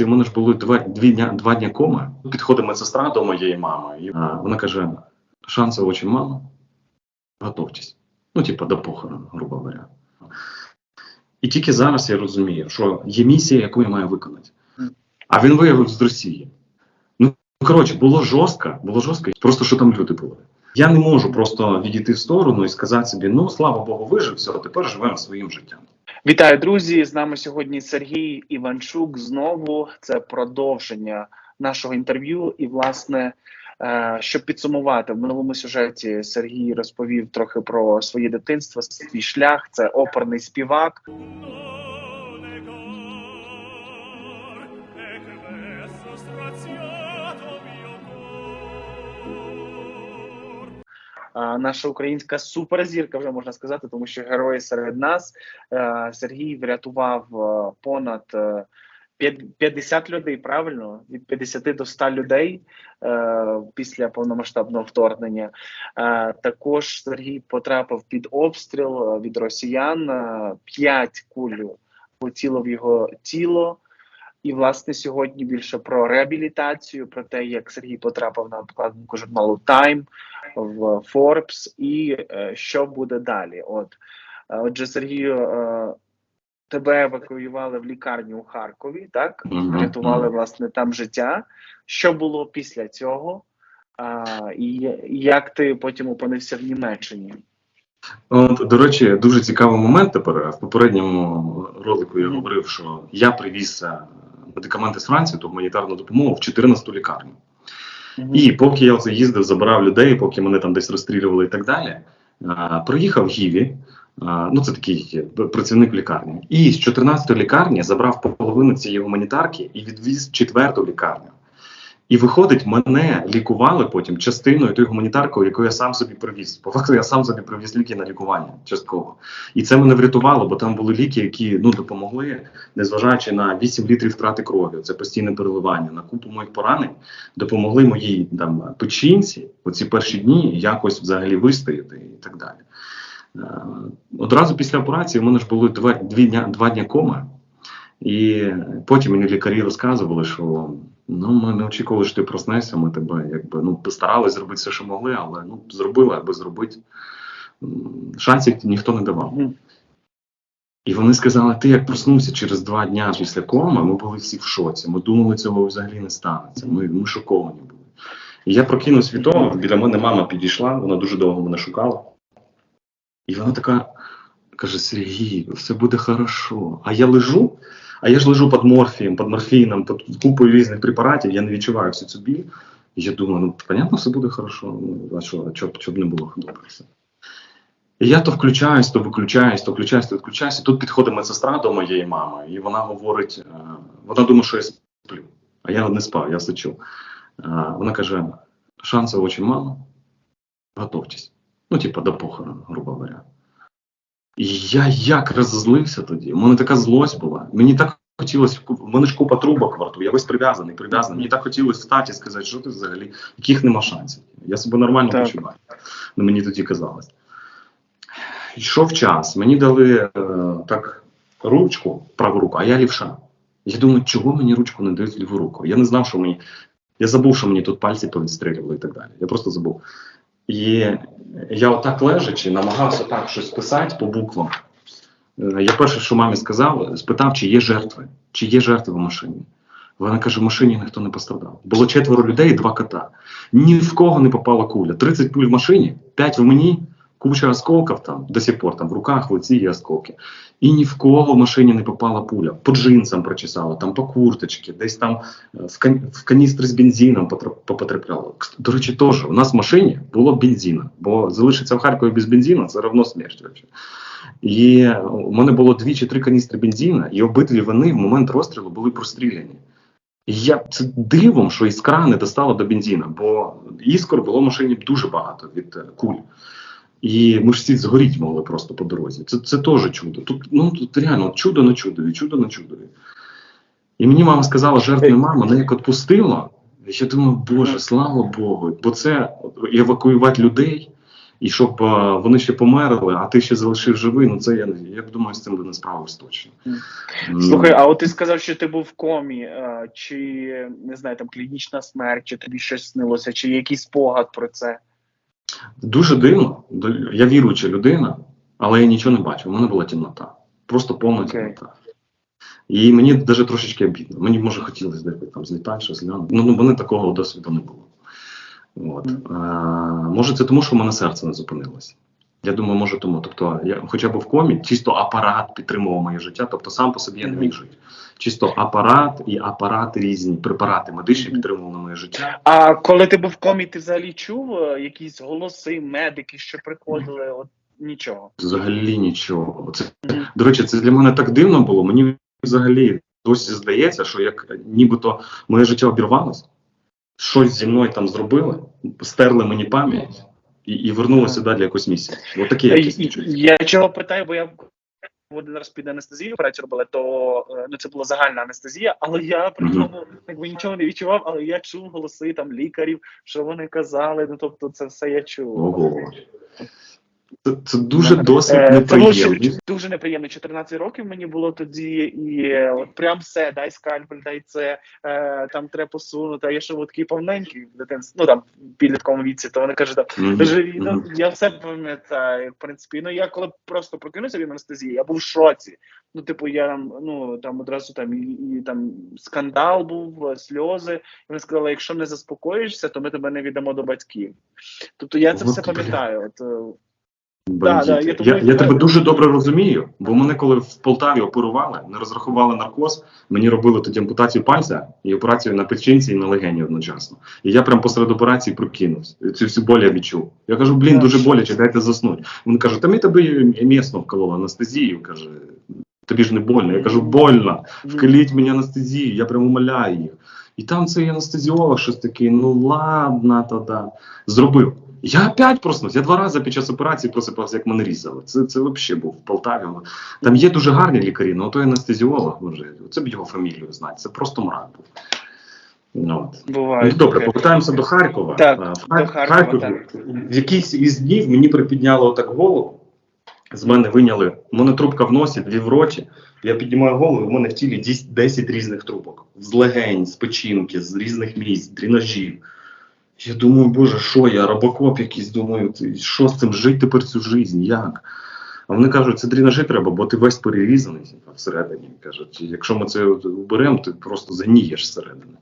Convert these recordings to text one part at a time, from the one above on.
у мене ж були два, дві дня, два дня коми. Підходить медсестра до моєї мами, і а, вона каже: шансів дуже мало, готовтесь. Ну, типа, до похорону, грубо говоря. І тільки зараз я розумію, що є місія, яку я маю виконати. А він виявив з Росії. Ну, коротше, було жорстко, було жорстко, просто що там люди були. Я не можу просто відійти в сторону і сказати собі: ну слава Богу, вижив, все, тепер живемо своїм життям. Вітаю, друзі! З нами сьогодні Сергій Іванчук. Знову це продовження нашого інтерв'ю. І, власне, е, щоб підсумувати, в минулому сюжеті Сергій розповів трохи про своє дитинство, свій шлях. Це оперний співак. Е, Наша українська суперзірка, вже можна сказати, тому що герої серед нас. Е, Сергій врятував е, понад е, п'ят- 50 людей, правильно? Від 50 до 100 людей е, після повномасштабного вторгнення. Е, також Сергій потрапив під обстріл е, від росіян. Е, П'ять куль полетіло в його тіло. І, власне, сьогодні більше про реабілітацію, про те, як Сергій потрапив на обкладинку журналу Time в Forbes, і е, що буде далі. От, Е, отже, Сергію, е, тебе евакуювали в лікарню у Харкові, так? Врятували власне там життя. Що було після цього? А, і і як ти потім опинився в Німеччині? От, до речі, дуже цікавий момент тепер. В попередньому ролику я говорив, що я привіз е, медикаменти з Франції, то гуманітарну допомогу в 14-ту лікарню. І поки я заїздив, їздив, забирав людей, поки мене там десь розстрілювали і так далі, а, приїхав Гіві, а, ну це такий е, працівник лікарні, і з 14-ї лікарні забрав половину цієї гуманітарки і відвіз четверту лікарню. І виходить, мене лікували потім частиною тої гуманітаркою, яку я сам собі привіз. По факту я сам собі привіз ліки на лікування частково. І це мене врятувало, бо там були ліки, які ну допомогли, незважаючи на 8 літрів втрати крові, це постійне переливання, на купу моїх поранень, допомогли моїй там печінці оці перші дні якось взагалі вистояти і так далі. Е, Одразу після операції у мене ж були два, дві дня, два дня коми, і потім мені лікарі розказували, що ну ми не очікували, що ти проснешся, ми тебе якби ну постарались зробити все, що могли, але ну зробили, аби зробити. Шансів ніхто не давав. І вони сказали: ти як проснувся через два дня після коми, ми були всі в шоці. Ми думали, цього взагалі не станеться. Ми, ми шоковані були. І я прокинувся від того, біля мене мама підійшла, вона дуже довго мене шукала. І вона така каже: Сергій, все буде хорошо. А я лежу, а я ж лежу під морфієм, під морфіном, під купою різних препаратів, я не відчуваю всю цю біль. Я думаю, ну понятно, все буде хорошо. Ну, а що, щоб, щоб не було добре все. І я то включаюсь, то виключаюсь, то включаюсь, то відключаюсь. І тут підходить медсестра до моєї мами, і вона говорить: е, вона думає, що я сплю. А я не спав, я все чув. Е, Вона каже: шансів дуже мало, готовтесь. Ну, типа, до похорону, грубо говоря. І я як розозлився тоді. У мене така злость була. Мені так хотілося, в мене ж купа трубок во рту, я весь прив'язаний, прив'язаний. Мені так хотілося встати і сказати, що ти взагалі, яких нема шансів. Я себе нормально Так. почуваю. Ну, мені тоді казалось. Йшов час, мені дали е, так ручку, праву руку, а я лівша. Я думаю, чого мені ручку не дають ліву руку? Я не знав, що мені. Я забув, що мені тут пальці повідстрілювали і так далі. Я просто забув. І я отак лежачи, намагався так щось писати по буквам. Е, Я перше, що мамі сказав, спитав, чи є жертви, чи є жертви в машині. Вона каже: в машині ніхто не пострадав. Було четверо людей і два кота. Ні в кого не попала куля. 30 пуль в машині, 5 в мені, куча осколків там до сих пор, там в руках, в лиці є осколки. І ні в кого в машині не попала пуля. По джинсам прочесала, там по курточці, десь там е, в, кан- в каністри з бензином потра- попотрапляло. Кс- До речі, теж у нас в машині було бензина, бо залишиться в Харкові без бензину це равно смерть. вообще. І у мене було дві чи три каністри бензина, і обидві вони в момент розстрілу були простріляні. Я це дивом, що іскра не достала до бензина, бо іскор було в машині дуже багато від е, куль. І ми ж всі згоріть могли просто по дорозі. Це, це теж чудо. Тут, ну, тут реально чудо на чудові, чудо на чудові. І мені мама сказала, жертв нема, мене як відпустило. І я думаю, Боже, слава Богу, бо це евакуювати людей. І щоб вони ще померли, а ти ще залишив живий, ну це я не я думаю, з цим би не справився точно. Слухай, а от ти сказав, що ти був в комі, чи не знаю, там клінічна смерть, чи тобі щось снилося, чи якийсь спогад про це? Дуже дивно. Я віруюча людина, але я нічого не бачив. У мене була темнота. Просто повна okay. темнота. І мені навіть трошечки обідно. Мені може хотілося десь там злітати, щось глянути. Ну, ну мене такого досвіду не було. От. А, може, це тому, що в мене серце не зупинилося. Я думаю, може тому. Тобто, я хоча б в комі, чисто апарат підтримував моє життя, тобто сам по собі я не міг жити. Чисто апарат і апарати різні, препарати медичні підтримували моє життя. А коли ти був в комі, ти взагалі чув е, якісь голоси, медики, що приходили? От нічого. Взагалі нічого. Це. До речі, це для мене так дивно було. Мені взагалі досі здається, що як нібито моє життя обірвалося, щось зі мною там зробили, стерли мені пам'ять і, і вернулося далі якось місяць. От таке якесь Е, відчуття. Я чого питаю, бо я один раз під анестезію операцію робили, то е, ну це була загальна анестезія, але я при Мгм. цьому якби нічого не відчував, але я чув голоси там лікарів, що вони казали. Ну тобто, це все я чув. Ого. Це, це дуже досить Е, неприємно. дуже неприємно. 14 років мені було тоді, і е, от прям все, дай скальпель, дай це, е, там треба посунути. А я ще от такий повненький в дитинстві, ну там в підлітковому віці, то вони кажуть, там, Мгм, живі. Ну, мгм. я все пам'ятаю, в принципі. Ну я коли просто прокинувся від анестезії, я був в шоці. Ну, типу, я там, ну там одразу там і, і там скандал був, е, сльози. І вони сказали, якщо не заспокоїшся, то ми тебе не віддамо до батьків. Тобто я це От, все пам'ятаю. От Бандити. да, я я, я, тебе дуже добре розумію, бо мене коли в Полтаві оперували, не розрахували наркоз, мені робили тоді ампутацію пальця і операцію на печінці і на легені одночасно. І я прям посеред операції прокинувся. Цю всю боль я відчув. Я кажу, блін, Так, дуже боляче, дайте заснути. Вони кажуть, та ми тобі місно вкололи анестезію. каже, тобі ж не больно. Я кажу, больно. Вкаліть мені анестезію, я прям умоляю їх. І там цей анестезіолог щось такий, ну ладно, то да. Зробив. Я опять проснувся. Я два рази під час операції просипався, як мене різали. Це, це взагалі був в Полтаві. Там є дуже гарні лікарі, але той анестезіолог, може, це б його фамілію знати. Це просто мрак був. Ну, от. буває. Ну, добре, повертаємося до Харкова. Так, в до Харкова, Харкові так. в якийсь із днів мені припідняло так голову. З мене виняли. У мене трубка в носі, дві в роті. Я піднімаю голову, в мене в тілі 10 10 різних трубок. З легень, з печінки, з різних місць, дренажів. Я думаю, боже, що я, робокоп якийсь, думаю, що з цим жити тепер цю життя? Як? А вони кажуть, це дренажі треба, бо ти весь перерізаний всередині. Кажуть, якщо ми це уберемо, ти просто занієш зсередини.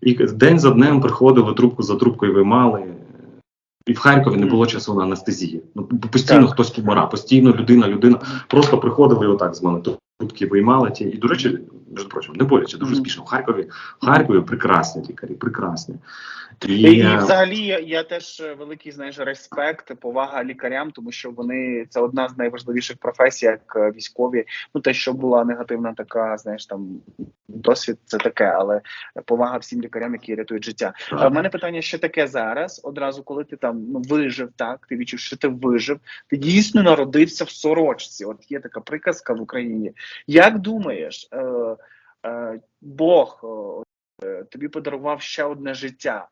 І день за днем приходили, трубку за трубкою виймали. І в Харкові не було часу на анестезії. Ну, постійно Так. хтось помира, постійно людина, людина. Просто приходили отак з мене трубки виймали ті. І, до речі, між прочим, не боляче, дуже успішно. В Харкові, в Харкові прекрасні лікарі, прекрасні. І, І, е, взагалі я, я теж е, великий знаєш респект, повага лікарям, тому що вони це одна з найважливіших професій, як е, військові. Ну те, що була негативна така, знаєш, там досвід, це таке, але повага всім лікарям, які рятують життя. А в мене питання ще таке зараз. Одразу, коли ти там ну вижив, так ти відчув, що ти вижив, ти дійсно народився в сорочці. От є така приказка в Україні. Як думаєш, е, е, Бог тобі подарував ще одне життя?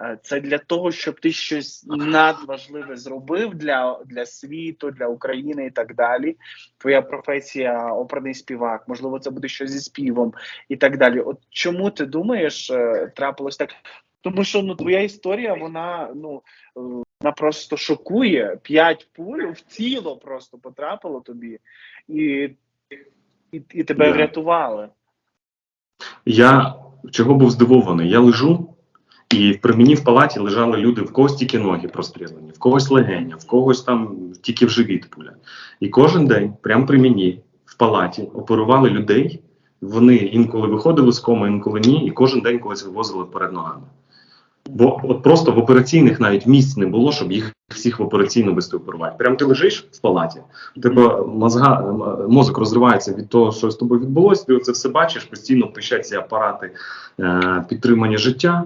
Е, Це для того, щоб ти щось надважливе зробив для, для світу, для України і так далі. Твоя професія оперний співак, можливо, це буде щось зі співом і так далі. От чому ти думаєш, е, трапилось так? Тому що ну твоя історія, вона ну е, вона просто шокує. П'ять пуль в тіло просто потрапило тобі, і, і, і тебе врятували. Я чого був здивований? Я лежу, і при мені в палаті лежали люди, в когось тільки ноги прострілені, в когось легеня, в когось там тільки в живіт пуля. І кожен день, прямо при мені, в палаті, оперували людей. Вони інколи виходили з коми, інколи ні, і кожен день когось вивозили перед ногами. Бо от просто в операційних навіть місць не було, щоб їх всіх в операційну вести оперувати. Прямо ти лежиш в палаті, тебе мозга, мозок розривається від того, що з тобою відбулося, ти це все бачиш, постійно пищать ці апарати е, підтримання життя.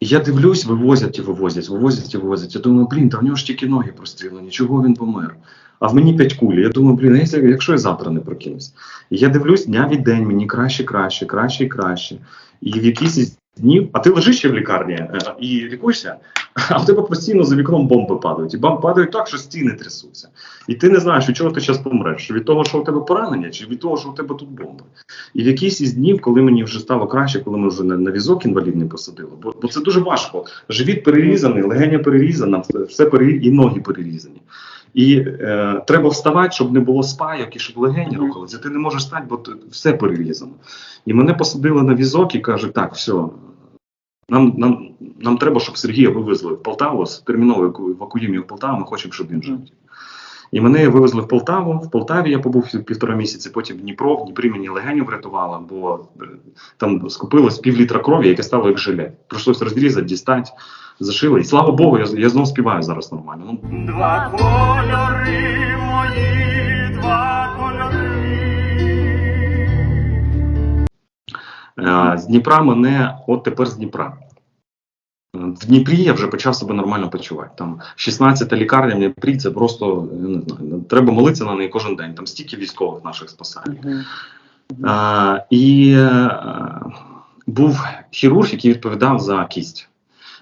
Я дивлюсь, вивозять і вивозять, вивозять і вивозять. Я думаю, блін, та в нього ж тільки ноги прострілені, чого він помер? А в мені п'ять кулі. Я думаю, блін, якщо, якщо я завтра не прокинусь. Я дивлюсь, дня від день мені краще, краще, краще і краще. І в якісь із днів, а ти лежиш ще в лікарні е, і лікуєшся, А в тебе постійно за вікном бомби падають. І бомби падають так, що стіни трясуться. І ти не знаєш, від чого ти зараз помреш. Від того, що у тебе поранення, чи від того, що у тебе тут бомби. І в якийсь із днів, коли мені вже стало краще, коли ми вже на, на візок інвалідний посадили, бо, бо це дуже важко. Живіт перерізаний, легеня перерізана, все- все пере... і ноги перерізані. І е, треба вставати, щоб не було спайок і щоб легені рухалися. Ти не можеш стати, бо все перерізано. І мене посадили на візок і кажуть, так, все, нам, нам, нам треба, щоб Сергія вивезли в Полтаву з терміново еку- в Полтаву, ми хочемо, щоб він жив. І мене вивезли в Полтаву. В Полтаві я побув півтора місяці, потім в Дніпро. В Дніпрі мені легеню врятувало, бо е, там скупилось пів літра крові, яке стало як желе. Прийшлось розрізати, дістати, зашили. І слава Богу, я, я знову співаю зараз нормально. Ну, Два кольори мої, З Дніпра мене, от тепер з Дніпра. Е, В Дніпрі я вже почав себе нормально почувати. Там 16-та лікарня в Дніпрі це просто я не знаю. Треба молитися на неї кожен день. Там стільки військових наших спасає. Мгм. А, і е, був хірург, який відповідав за кість.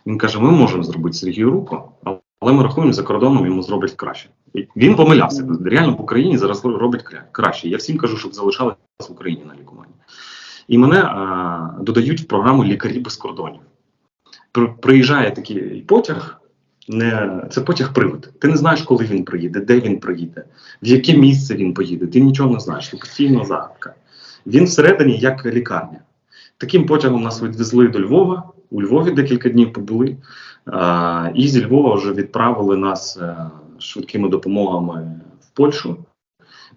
Він каже: ми можемо зробити Сергію руку, але ми рахуємо за кордоном йому зроблять краще. Він помилявся. Реально в Україні зараз роблять краще. Я всім кажу, щоб залишалися в Україні на лікуванні. І мене а, додають в програму лікарі без кордонів. Приїжджає такий потяг. Не, це потяг привид. Ти не знаєш, коли він приїде, де він приїде, в яке місце він поїде. Ти нічого не знаєш. Ти постійно загадка. Він всередині як лікарня. Таким потягом нас відвезли до Львова. У Львові декілька днів побули. А, і зі Львова вже відправили нас е, швидкими допомогами в Польщу.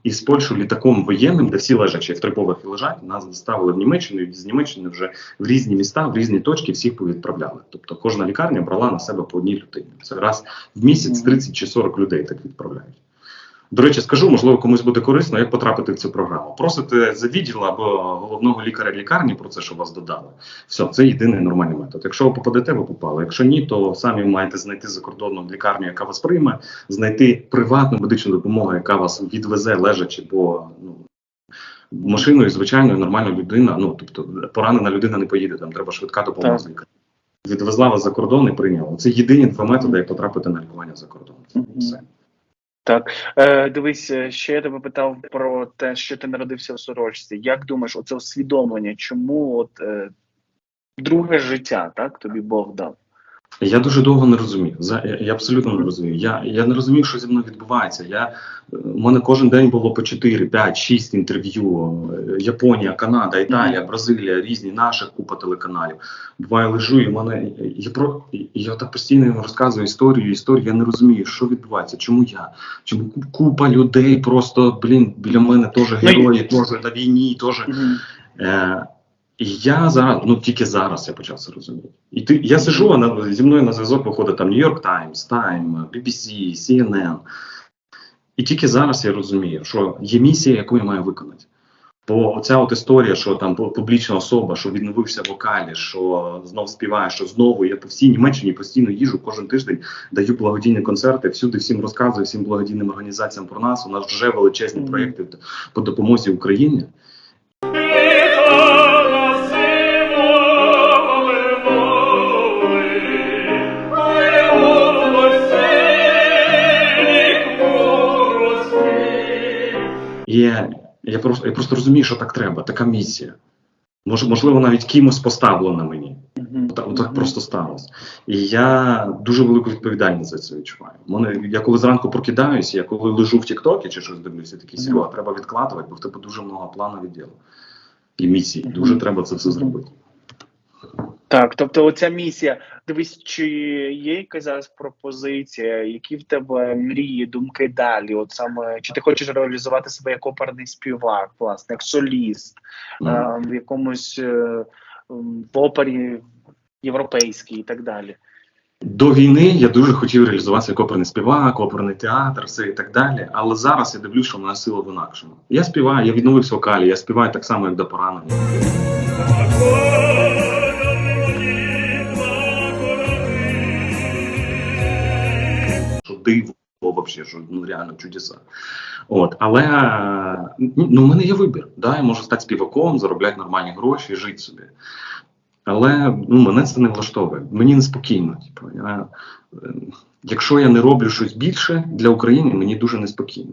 І з Польщі літаком воєнним, де всі лежачі в три поверхи лежать, нас доставили в Німеччину, і з Німеччини вже в різні міста, в різні точки всіх повідправляли. Тобто кожна лікарня брала на себе по одній людині. Це раз в місяць 30 чи 40 людей так відправляють. До речі, скажу, можливо, комусь буде корисно, як потрапити в цю програму. Просите за відділ або головного лікаря лікарні про це, щоб вас додали. Все, це єдиний нормальний метод. Якщо ви попадете, ви попали. Якщо ні, то самі маєте знайти за кордоном лікарню, яка вас прийме, знайти приватну медичну допомогу, яка вас відвезе лежачи, бо ну. Машиною, звичайною, нормальна людина, ну тобто поранена людина не поїде, там треба швидка допомога з лікаря. Відвезла вас за кордон і прийняла. Це єдині два методи, як потрапити на лікування за кордон. Все. Так, е, дивись, е, ще я тебе питав про те, що ти народився в сорочці. Як думаєш, оце усвідомлення, чому от е, друге життя, так тобі Бог дав? Я дуже довго не розумів. За я, я абсолютно не розумів. Я, я не розумів, що зі мною відбувається. Я у мене кожен день було по 4, 5, 6 інтерв'ю. Японія, Канада, Італія, Бразилія, різні наших купа телеканалів. Буває, лежу, і мене я про я так постійно йому розказую історію, історію. Я не розумію, що відбувається, чому я, чому купа людей просто блін біля мене теж Ну, герої, теж на війні, теж. Е, і я зараз, ну тільки зараз я почав це розуміти. І ти, я сижу, а на, зі мною на зв'язок виходить там York Times, Time, BBC, CNN. І тільки зараз я розумію, що є місія, яку я маю виконати. Бо оця от історія, що там публічна особа, що відновився в вокалі, що знов співає, що знову я по всій Німеччині постійно їжу кожен тиждень, даю благодійні концерти, всюди всім розказую, всім благодійним організаціям про нас. У нас вже величезні проєкти по допомозі Україні. Я, просто, я просто розумію, що так треба, така місія. Мож, можливо, навіть кимось поставлена мені. Так, так просто сталося. І я дуже велику відповідальність за це відчуваю. Мене, я коли зранку прокидаюся, я коли лежу в Тіктокі чи щось дивлюся, такий. Серега, треба відкладувати, бо в тебе дуже много планів і діл. І місій. Дуже Мгм. треба це все зробити. Так, тобто, оця місія. Дивись, чи є якась зараз пропозиція, які в тебе мрії, думки далі? От саме чи ти хочеш реалізувати себе як оперний співак, власне, як соліст, Ну, е, в якомусь е, в опері європейській і так далі? До війни я дуже хотів реалізуватися як оперний співак, оперний театр, все і так далі. Але зараз я дивлюсь, що в мене сила в інакшому. Я співаю, я відновився в вокалі, я співаю так само, як до поранення. Вообще, що ну реально чудеса. От, але ну, у мене є вибір. Да? Я можу стати співаком, заробляти нормальні гроші, жити собі. Але ну, мене це не влаштовує. Мені неспокійно. Типу, я, е, якщо я не роблю щось більше для України, мені дуже неспокійно.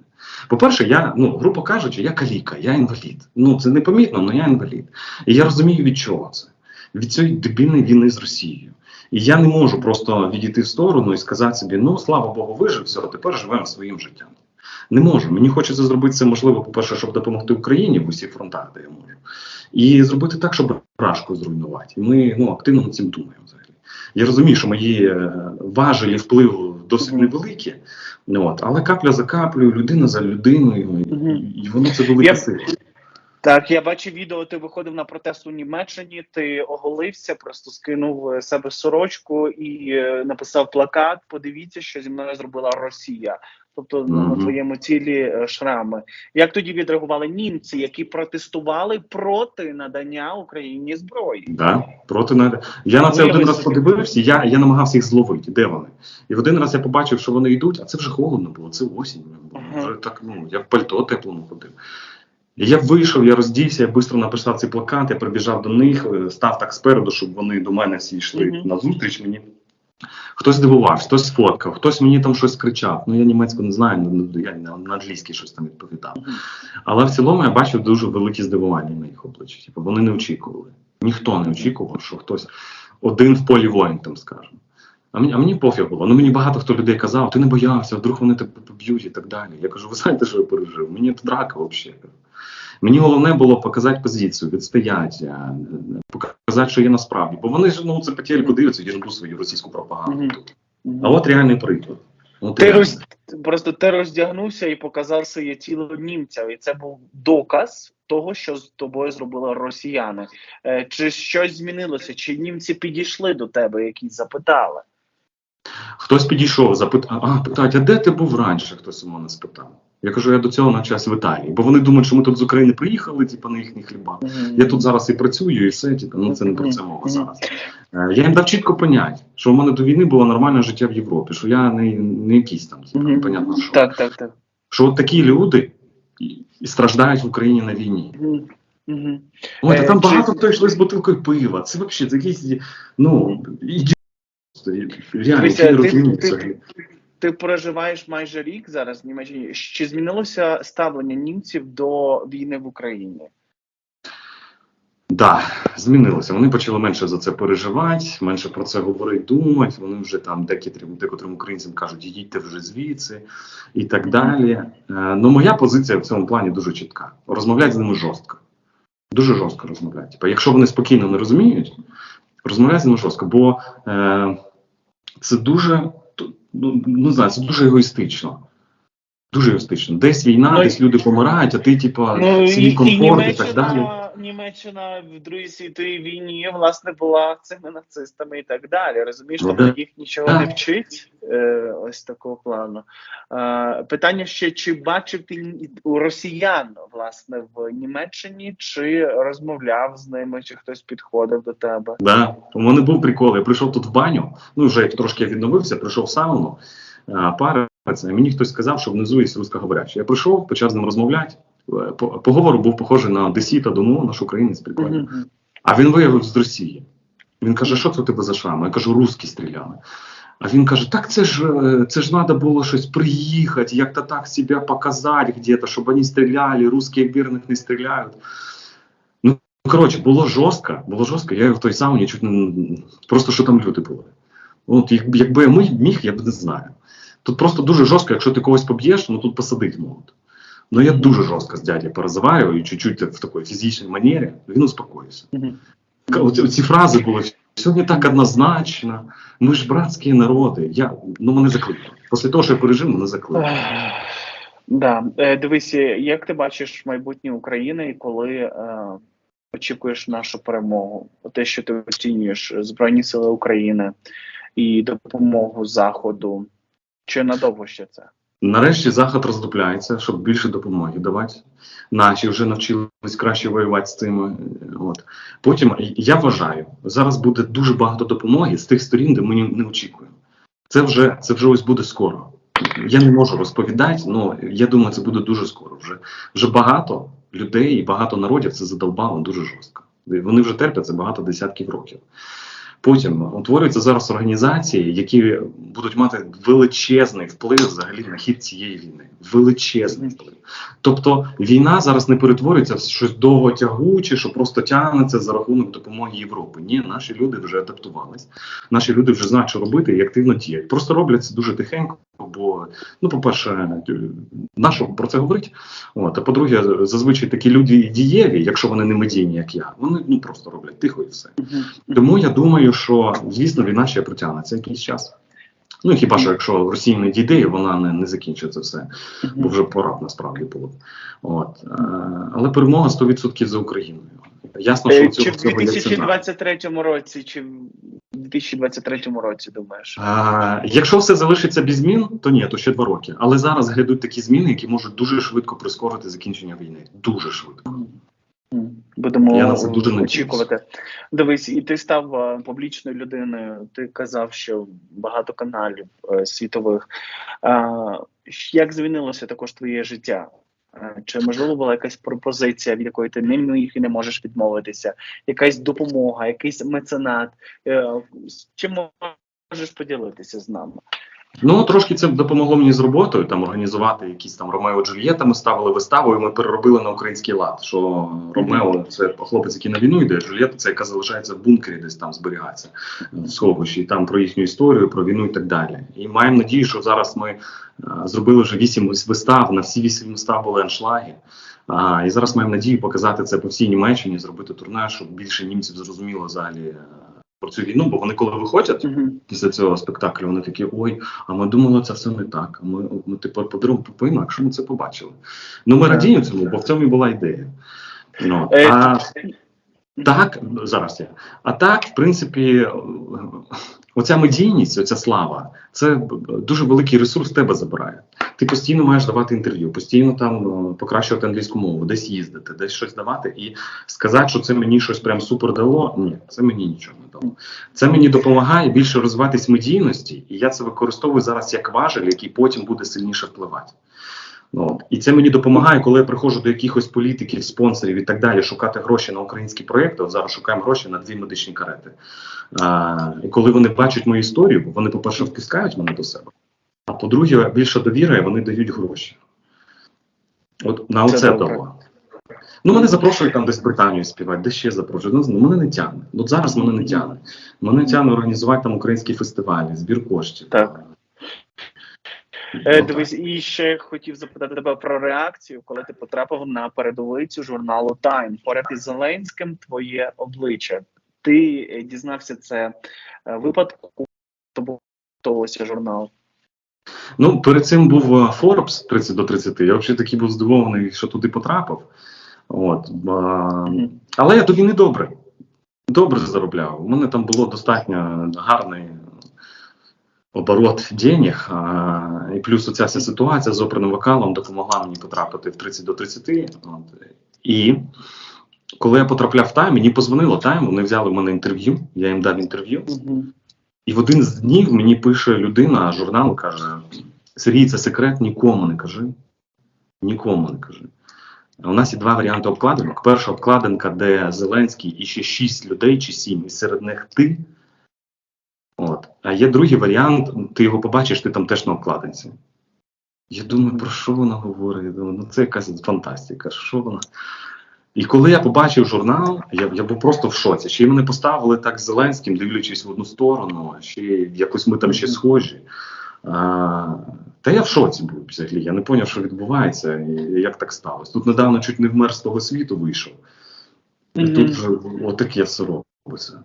По-перше, я, ну, грубо кажучи, я каліка, я інвалід. Ну, це непомітно, але я інвалід. І я розумію, від чого це. Від цієї дебільної війни з Росією. І я не можу просто відійти в сторону і сказати собі: ну, слава Богу, вижив, все, тепер живемо своїм життям. Не можу. Мені хочеться зробити це можливо, по-перше, щоб допомогти Україні в усіх фронтах, де я можу. І зробити так, щоб рашку зруйнувати. І ми ну, активно над цим думаємо взагалі. Я розумію, що мої е, важелі впливу досить невеликі, ну, от, але капля за каплею, людина за людиною, і, воно це велика сила. Так, я бачив відео, ти виходив на протест у Німеччині, ти оголився, просто скинув е, себе сорочку і е, написав плакат. Подивіться, що зі мною зробила Росія. Тобто ну, на твоєму тілі е, шрами. Як тоді відреагували німці, які протестували проти надання Україні зброї? Да, проти на я на це Уяви один раз собі. подивився. Я, я намагався їх зловити. Де вони? І в один раз я побачив, що вони йдуть, а це вже холодно було. Це осінь. було. Ага. Вже так, ну я в пальто теплому ходив. Я вийшов, я роздівся, я швидко написав цей плакат, я прибіжав до них, е, став так спереду, щоб вони до мене всі йшли Мгм. на зустріч мені. Хтось здивувався, хтось сфоткав, хтось мені там щось кричав. Ну я німецьку не знаю, ну, я на, на англійській щось там відповідав. Але в цілому я бачив дуже великі здивування на їх обличчі. Типу, вони не очікували. Ніхто не очікував, що хтось один в полі воїн, там скажемо. А мені, а мені пофіг було. Ну мені багато хто людей казав, ти не боявся, вдруг вони тебе поб'ють і так далі. Я кажу, ви знаєте, що я пережив? Мені це драка взагалі. Мені головне було показати позицію, відстояти, е, показати, що є насправді. Бо вони ж ну це по телеку дивляться, я жду свою російську пропаганду. А от реальний приклад. От Ти роз... просто ти роздягнувся і показав своє тіло німцям, і це був доказ того, що з тобою зробили росіяни. Е, Чи щось змінилося? Чи німці підійшли до тебе, якісь запитали? Хтось підійшов, запитав, а питають, а де ти був раніше? Хтось у мене спитав. Я кажу, я до цього навчався в Італії. Бо вони думають, що ми тут з України приїхали, типу, на їхні хліба. Я тут зараз і працюю, і все, типу, ну це не про це мова зараз. Е, Я їм дав чітко понять, що в мене до війни було нормальне життя в Європі, що я не, не якийсь там, типу, Мгм. непонятно що. Так, так, так. Що от такі люди і, і страждають в Україні на війні. Мгм. Мгм. Ой, та Е, там багато хто йшли з бутилкою пива. Це взагалі це якісь, ну, ідіотство. Реально, не ти- ти-. Ти проживаєш майже рік зараз в Німеччині. Чи змінилося ставлення німців до війни в Україні? Да, змінилося. Вони почали менше за це переживати, менше про це говорити, думати. Вони вже там декотрим, декотрим українцям кажуть, їдьте вже звідси і так далі. Е, ну, моя позиція в цьому плані дуже чітка. Розмовляти з ними жорстко. Дуже жорстко розмовляти. Якщо вони спокійно не розуміють, розмовляти з ними жорстко, бо е, це дуже ну, не знаю, це дуже егоїстично. Дуже егоїстично. Десь війна, Ну, десь люди помирають, а ти, типа, Ну свій і, і комфорт і так далі. Німеччина, в Другій світовій війні власне була цими нацистами і так далі. Розумієш, Ну, тобто їх нічого Да. не вчить е, ось такого плану. Е, питання ще чи бачив ти у росіян власне в Німеччині, чи розмовляв з ними, чи хтось підходив до тебе? Да, у мене був прикол. Я прийшов тут в баню, ну вже трошки відновився, прийшов в сауну, а, париться, мені хтось сказав, що внизу є русскоговорящий. Я прийшов, почав з ним розмовляти. Е, поговору був похожий на Десіта Дону, наш українець прикольний. Мгм. А він виявився з Росії. Він каже, що це у тебе за шрами? Я кажу, русські стріляли. А він каже: так це ж е, це ж треба було щось приїхати, як-то так себе показати где-то, щоб вони стріляли, русські вірних не стріляють. Ну, коротше, було жорстко, було жорстко. Я в той сауні чуть не просто що там люди були. От якби я міг, я б не знаю. Тут просто дуже жорстко, якщо ти когось поб'єш, ну тут посадить можуть. Ну я дуже жорстко з дядя порозиваю і чуть-чуть в такій фізичній манері, він успокоївся. Ці фрази були все не так однозначно. Ми ж братські народи. Я ну мене закликали. Після того, що я пережив, мене закликали. Да, Е, дивись, е, як ти бачиш майбутнє України коли е, очікуєш нашу перемогу? Те, що ти оцінюєш Збройні Сили України і допомогу Заходу, чи надовго ще це? Нарешті захід роздупляється, щоб більше допомоги давати. Наші вже навчились краще воювати з цими. От потім я вважаю, зараз буде дуже багато допомоги з тих сторін, де ми не очікуємо. Це вже це вже ось буде скоро. Я не можу розповідати, але я думаю, це буде дуже скоро. Вже вже багато людей і багато народів це задолбало дуже жорстко. Вони вже терплять це багато десятків років. Потім утворюються зараз організації, які будуть мати величезний вплив взагалі на хід цієї війни. Величезний вплив. Тобто війна зараз не перетворюється в щось довготягуче, що просто тягнеться за рахунок допомоги Європи. Ні, наші люди вже адаптувались, наші люди вже знають, що робити і активно діють. Просто роблять це дуже тихенько, бо ну, по-перше, нащо про це говорить? От, а по-друге, зазвичай такі люди дієві, якщо вони не медійні, як я, вони ну просто роблять тихо і все. Тому я думаю, що звісно війна ще протягнеться якийсь час. Ну хіба що якщо Росія не дійде, і вона не, не закінчить це все, бо вже пора насправді було. От е, але перемога 100% за Україною. Ясно, що Е, цього Чи в всього є ціна. 2023 році, чи в 2023 році, думаєш? А, якщо все залишиться без змін, то ні, то ще два роки. Але зараз грядуть такі зміни, які можуть дуже швидко прискорити закінчення війни. Дуже швидко. Будемо Я дуже очікувати. Дивись, і ти став е, публічною людиною. Ти казав, що багато каналів е, світових. А, як змінилося також твоє життя? Е, Чи можливо була якась пропозиція, від якої ти не міг і не можеш відмовитися? Якась допомога, якийсь меценат? Е, Чим можеш поділитися з нами? Ну трошки це допомогло мені з роботою. Там організувати якісь там Ромео Джульєта. Ми ставили виставу, і ми переробили на український лад. Що Ромео це хлопець, який на війну йде. Джульєта це яка залишається в бункері, десь там зберігається в сховищі, і там про їхню історію, про війну і так далі. І маємо надію, що зараз ми е, зробили вже вісім вистав. На всі вісім вистав були аншлаги. А, і зараз маємо надію показати це по всій Німеччині, зробити турне, щоб більше німців зрозуміло взагалі е, про цю війну. Бо вони коли виходять Мгм. після цього спектаклю, вони такі: ой, а ми думали, це все не так. А ми, ми тепер по-другому по-інакшому це побачили. Ну, ми Так. радіємо цьому, бо в цьому і була ідея. Ну, Е, а так, зараз я. А так, в принципі, оця медійність, оця слава, це дуже великий ресурс тебе забирає. Ти постійно маєш давати інтерв'ю, постійно там е, покращувати англійську мову, десь їздити, десь щось давати. І сказати, що це мені щось прям супер дало. Ні, це мені нічого дало. Це мені допомагає більше розвиватись медійності, і я це використовую зараз як важель, який потім буде сильніше впливати. Ну. І це мені допомагає, коли я приходжу до якихось політиків, спонсорів і так далі, шукати гроші на українські проєкти. От зараз шукаємо гроші на дві медичні карети. А, і коли вони бачать мою історію, вони, по-перше, втискають мене до себе. А по-друге, більша довіра, і вони дають гроші. От на Це оце добре. Ну, мене запрошують там десь Британію співати, де ще запрошують. Ну, мене не тягне. От зараз мене не тягне. Мене тягне організувати там українські фестивалі, збір коштів. Так. Ну, Е. Дивись, і ще хотів запитати тебе про реакцію, коли ти потрапив на передовицю журналу Time. Поряд із Зеленським твоє обличчя. Ти е, дізнався це е, випадку, тобі готувався журнал. Ну, перед цим був е, Forbes 30 до 30. Я взагалі такий був здивований, що туди потрапив. От, але я до війни добре. Добре заробляв. У мене там було достатньо гарний оборот денег. А, і плюс оця вся ситуація з оперним вокалом допомогла мені потрапити в 30 до 30. От. І коли я потрапляв в Тайм, мені позвонило Тайм, вони взяли в мене інтерв'ю, я їм дав інтерв'ю. І в один з днів мені пише людина, журнал каже: Сергій, це секрет, нікому не кажи. Нікому не кажи. У нас є два варіанти обкладинок. Перша обкладинка, де Зеленський і ще шість людей чи сім, і серед них ти. От. А є другий варіант, ти його побачиш, ти там теж на обкладинці. Я думаю, про що вона говорить? Я думаю, ну це якась фантастика. Що вона? І коли я побачив журнал, я, я був просто в шоці. Ще й мене поставили так з Зеленським, дивлячись в одну сторону, ще якось ми там ще схожі. А, та я в шоці був взагалі. Я не зрозумів, що відбувається і як так сталося. Тут недавно чуть не вмер з того світу вийшов. І тут вже отаке все робиться.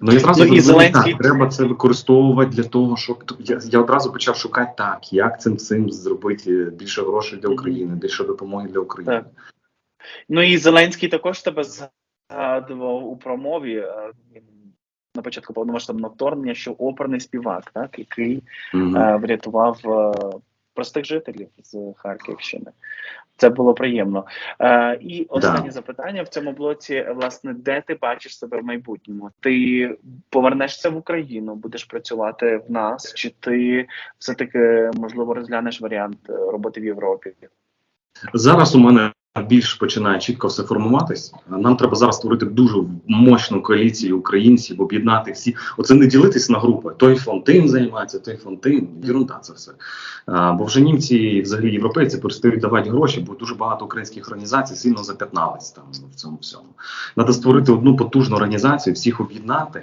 Ну, я зразу Ну, Зеленський- так, треба це використовувати для того, щоб я, я одразу почав шукати так, як цим цим зробити більше грошей для. України, більше допомоги для України. Так. Ну і Зеленський також тебе згадував у промові. Він на початку повномасштабного вторгнення, що оперний співак, так, який Мгм. е, врятував е, простих жителів з Харківщини. Це було приємно. Е, і останнє Да. запитання в цьому блоці: власне, де ти бачиш себе в майбутньому? Ти повернешся в Україну, будеш працювати в нас, чи ти все таки можливо розглянеш варіант е, роботи в Європі? Зараз у мене більш починає чітко все формуватись. Нам треба зараз створити дуже мощну коаліцію українців, об'єднати всі. Оце не ділитись на групи. Той фонд тим займається, той фонд тим. Єрунда це все. А, бо вже німці взагалі європейці перестають давати гроші, бо дуже багато українських організацій сильно зап'ятнались там в цьому всьому. Треба створити одну потужну організацію, всіх об'єднати.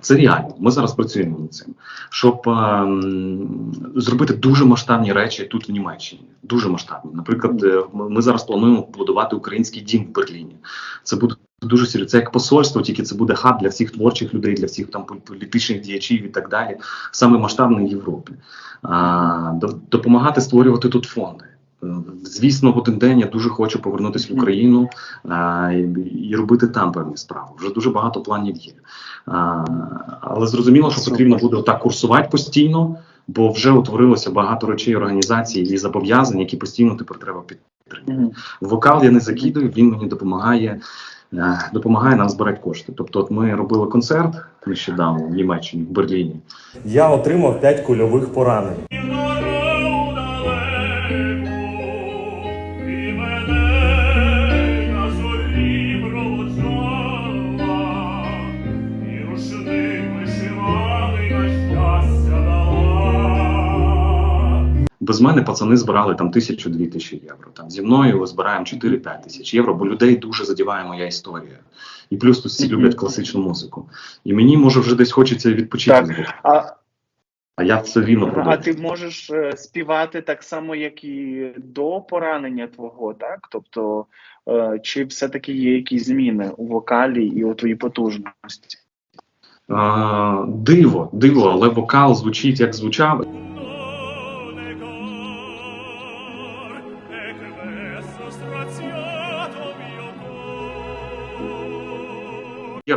Це реально. Ми зараз працюємо над цим, щоб ем, зробити дуже масштабні речі тут в Німеччині. Дуже масштабні. Наприклад, е, ми зараз плануємо побудувати український дім в Берліні. Це буде дуже серйозно. Це як посольство, тільки це буде хаб для всіх творчих людей, для всіх там політичних діячів і так далі. Саме масштабний в Європі. А, допомагати створювати тут фонди. Е, Звісно, в один день я дуже хочу повернутися в Україну а, і, і робити там певні справи. Вже дуже багато планів є. А, але зрозуміло, що потрібно буде так курсувати постійно, бо вже утворилося багато речей організацій і зобов'язань, які постійно тепер треба підтримувати. Мгм. Вокал я не закидую, він мені допомагає. е, Допомагає нам збирати кошти. Тобто, от ми робили концерт нещодавно в Німеччині, в Берліні. Я отримав 5 кульових поранень. Без мене пацани збирали там тисячу дві тисячі євро. Там зі мною збираємо 4-5 тисяч євро, бо людей дуже задіває моя історія. І плюс тут всі люблять класичну музику. І мені може вже десь хочеться відпочити. Так. А, А я все рівно а ти можеш е, співати так само, як і до поранення твого, так? Тобто, е, чи все-таки є якісь зміни у вокалі і у твоїй потужності? А, диво, диво, але вокал звучить як звучав.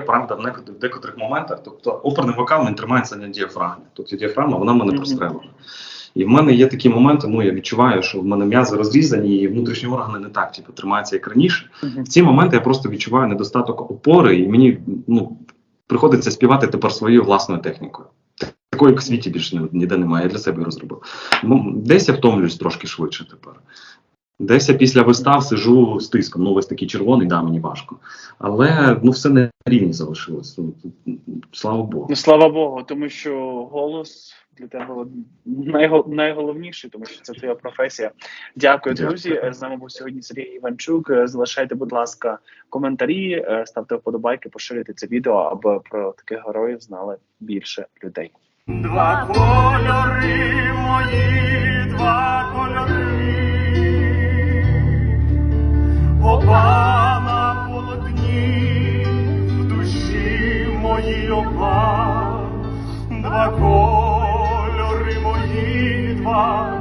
Правда в декотрих моментах. Тобто оперний вокал він тримається на діафрагмі. Тобто діафрагма, вона в мене прострелена. І в мене є такі моменти, ну я відчуваю, що в мене м'язи розрізані, і внутрішні органи не так типу, тримаються, як раніше. В ці моменти я просто відчуваю недостаток опори, і мені ну, приходиться співати тепер своєю власною технікою. Такої в світі більше ніде немає, я для себе розробив. Десь я втомлююсь трошки швидше тепер. Десь я після вистав сижу з тиском. Ну, ось такий червоний, да, мені важко. Але ну, все на рівні залишилось. Ну, слава Богу. Ну, слава Богу, тому що голос для тебе найго- найголовніший, тому що це твоя професія. Дякую, Дякую. друзі. З нами був сьогодні Сергій Іванчук. Залишайте, будь ласка, коментарі, е, ставте вподобайки, поширюйте це відео, аби про таких героїв знали більше людей. Два кольори мої, два Оба на полотні, в душі моїй оба. Два кольори мої, два